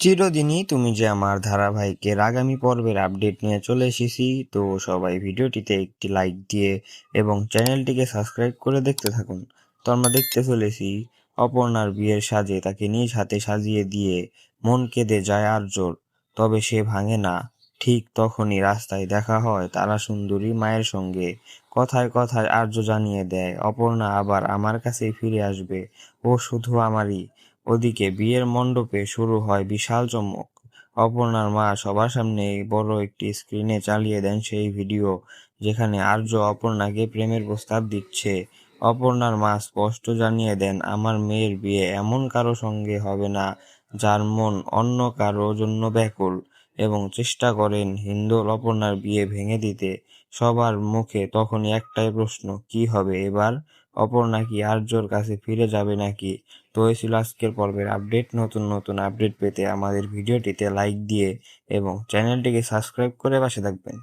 চিরদিনই তুমি যে আমার ধারাবাহিকের আগামী পর্বের আপডেট নিয়ে চলে এসেছি, তো সবাই ভিডিওটিতে একটি লাইক দিয়ে এবং চ্যানেলটিকে সাবস্ক্রাইব করে দেখতে থাকুন। তো আমরা দেখতে চলেছি, অপর্ণার বিয়ের সাজে তাকে নিজ হাতে সাজিয়ে দিয়ে মন কেঁদে যায় আর্যর তবে সে ভাঙে না। ঠিক তখনই রাস্তায় দেখা হয় তারা সুন্দরী মায়ের সঙ্গে। কথায় কথায় আর্য জানিয়ে দেয়, অপর্ণা আবার আমার কাছেই ফিরে আসবে। ও শুধু আমারই। ওদিকে বিয়ের মণ্ডপে শুরু হয় বিশাল চমক। অপর্ণার মা সবার সামনে বড় একটি স্ক্রিনে চালিয়ে দেন সেই ভিডিও, যেখানে আর্য অপর্ণাকে প্রেমের প্রস্তাব দিচ্ছে। অপর্ণার মা স্পষ্ট জানিয়ে দেন, আমার মেয়ের বিয়ে এমন কারও সঙ্গে হবে না, যার মন অন্য কারও জন্য ব্যাকুল। এবং চেষ্টা করেন হিন্দোল অপর্ণার বিয়ে ভেঙে দিতে। সবার মুখে তখনই একটাই প্রশ্ন, কি হবে এবার? অপর্ণা নাকি আর্যর কাছে ফিরে যাবে নাকি? তো এই ছিল আজকের পর্বের আপডেট। নতুন নতুন আপডেট পেতে আমাদের ভিডিওটিতে লাইক দিয়ে এবং চ্যানেলটিকে সাবস্ক্রাইব করে পাশে থাকবেন।